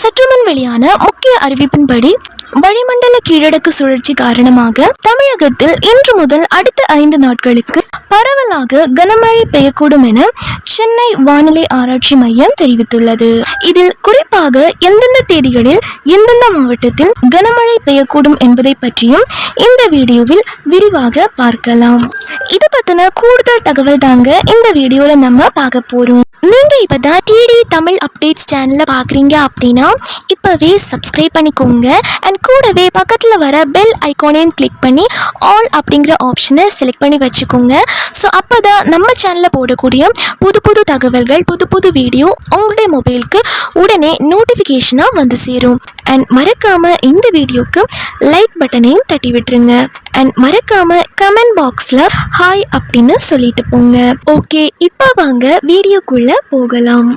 சற்றுமுன் வெளியான முக்கிய அறிவிப்பின்படி வளிமண்டல கீழடுக்கு சுழற்சி காரணமாக தமிழகத்தில் இன்று முதல் அடுத்த ஐந்து நாட்களுக்கு பரவலாக கனமழை பெய்யக்கூடும் என சென்னை வானிலை ஆராய்ச்சி மையம் தெரிவித்துள்ளது. இதில் குறிப்பாக எந்தெந்த தேதிகளில் எந்தெந்த மாவட்டத்தில் கனமழை பெய்யக்கூடும் என்பதை பற்றியும் இந்த வீடியோவில் விரிவாக பார்க்கலாம். இது பத்தின கூடுதல் தகவல் தாங்க இந்த வீடியோல நம்ம பார்க்க போறோம். நீங்க இப்பதான் டி டிடி தமிழ் அப்டேட்ஸ் சேனலில் பார்க்குறீங்க அப்படின்னா இப்போவே சப்ஸ்கிரைப் பண்ணிக்கோங்க. அண்ட் கூடவே பக்கத்தில் வர பெல் ஐகானையும் கிளிக் பண்ணி ஆல் அப்படிங்கிற ஆப்ஷனை செலக்ட் பண்ணி வச்சுக்கோங்க. ஸோ அப்போ தான் நம்ம சேனலில் போடக்கூடிய புது புது தகவல்கள் புது புது வீடியோ உங்களுடைய மொபைலுக்கு உடனே நோட்டிஃபிகேஷனாக வந்து சேரும். அண்ட் மறக்காமல் இந்த வீடியோக்கு லைக் பட்டனையும் தட்டி விட்டுருங்க. அண்ட் மறக்காமல் கமெண்ட் பாக்ஸில் ஹாய் அப்படின்னு சொல்லிட்டு போங்க. ஓகே இப்போ வாங்க வீடியோக்குள்ளே போகலாம்.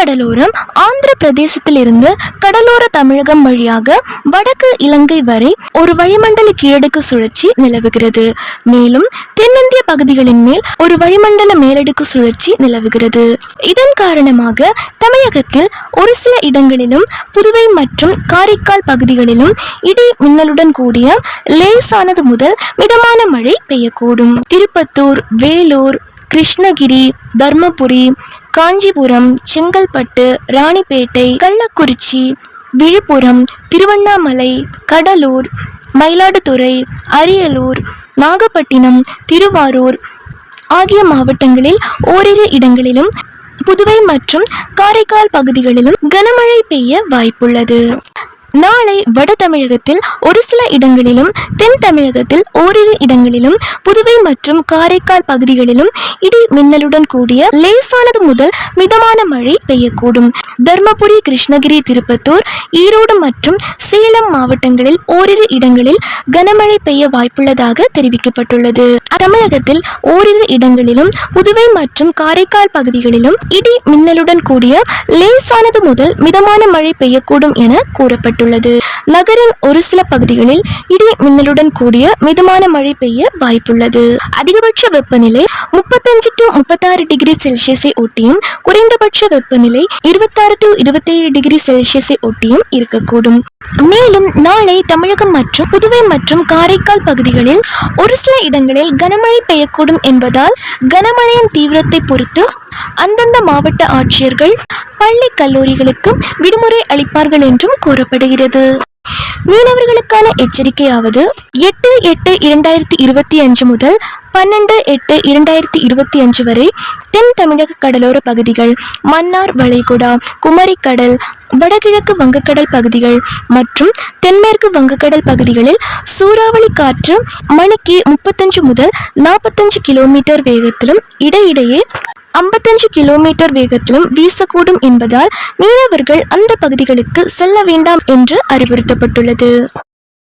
கடலோரம் ஆந்திர பிரதேசத்திலிருந்து கடலோர தமிழகம் வழியாக வடக்கு இலங்கை வரை ஒரு வளிமண்டல கீழடுக்கு சுழற்சி நிலவுகிறது. மேலும் தென்னிந்திய பகுதிகளின் மேல் ஒரு வளிமண்டல மேலடுக்கு சுழற்சி நிலவுகிறது. இதன் காரணமாக தமிழகத்தில் ஒரு சில இடங்களிலும் புதுவை மற்றும் காரைக்கால் பகுதிகளிலும் இடி மின்னலுடன் கூடிய லேசானது முதல் மிதமான மழை பெய்யக்கூடும். திருப்பத்தூர் வேலூர் கிருஷ்ணகிரி தர்மபுரி காஞ்சிபுரம் செங்கல்பட்டு ராணிப்பேட்டை கள்ளக்குறிச்சி விழுப்புரம் திருவண்ணாமலை கடலூர் மயிலாடுதுறை அரியலூர் நாகப்பட்டினம் திருவாரூர் ஆகிய மாவட்டங்களில் ஓரிரு இடங்களிலும் புதுவை மற்றும் காரைக்கால் பகுதிகளிலும் கனமழை பெய்ய வாய்ப்புள்ளது. நாளை வட தமிழகத்தில் ஒரு சில இடங்களிலும் தென் தமிழகத்தில் ஓரிரு இடங்களிலும் புதுவை மற்றும் காரைக்கால் பகுதிகளிலும் இடி மின்னலுடன் கூடிய லேசானது முதல் மிதமான மழை பெய்யக்கூடும். தர்மபுரி கிருஷ்ணகிரி திருப்பத்தூர் ஈரோடு மற்றும் சேலம் மாவட்டங்களில் ஓரிரு இடங்களில் கனமழை பெய்ய வாய்ப்புள்ளதாக தெரிவிக்கப்பட்டுள்ளது. தமிழகத்தில் ஓரிரு இடங்களிலும் புதுவை மற்றும் காரைக்கால் பகுதிகளிலும் இடி மின்னலுடன் கூடிய லேசானது முதல் மிதமான மழை பெய்யக்கூடும் என கூறப்பட்டுள்ளது. நகரின் ஒரு சில பகுதிகளில் இடி மின்னலுடன் கூடிய மிதமான மழை பெய்ய வாய்ப்புள்ளது. அதிகபட்ச வெப்பநிலை முப்பத்தஞ்சு டு முப்பத்தாறு டிகிரி செல்சியஸை ஒட்டியும் குறைந்தபட்ச வெப்பநிலை இருபத்தாறு டு இருபத்தேழு டிகிரி செல்சியஸை ஒட்டியும் இருக்கக்கூடும். மேலும் நாளை தமிழகம் மற்றும் புதுவை மற்றும் காரைக்கால் பகுதிகளில் ஒரு சில இடங்களில் கனமழை பெய்யக்கூடும் என்பதால் கனமழையின் தீவிரத்தை பொறுத்து அந்தந்த மாவட்ட ஆட்சியர்கள் பள்ளி கல்லூரிகளுக்கு விடுமுறை அளிப்பார்கள் என்றும் கூறப்படுகிறது. மீனவர்களுக்கான எச்சரிக்கையாவது எட்டு எட்டு இரண்டாயிரத்தி இருபத்தி அஞ்சு முதல் பன்னெண்டு எட்டு இரண்டாயிரத்தி இருபத்தி அஞ்சு வரை தென் தமிழக கடலோர பகுதிகள் மன்னார் வளைகுடா குமரிக்கடல் வடகிழக்கு வங்கக்கடல் பகுதிகள் மற்றும் தென்மேற்கு வங்கக்கடல் பகுதிகளில் சூறாவளி காற்று மணிக்கு முப்பத்தஞ்சு முதல் நாற்பத்தஞ்சு கிலோமீட்டர் வேகத்திலும் இடையிடையே ஐம்பத்தஞ்சு கிலோமீட்டர் வேகத்திலும் வீசக்கூடும் என்பதால் மீனவர்கள் அந்த பகுதிகளுக்கு செல்ல வேண்டாம் என்று அறிவுறுத்தப்பட்டுள்ளது.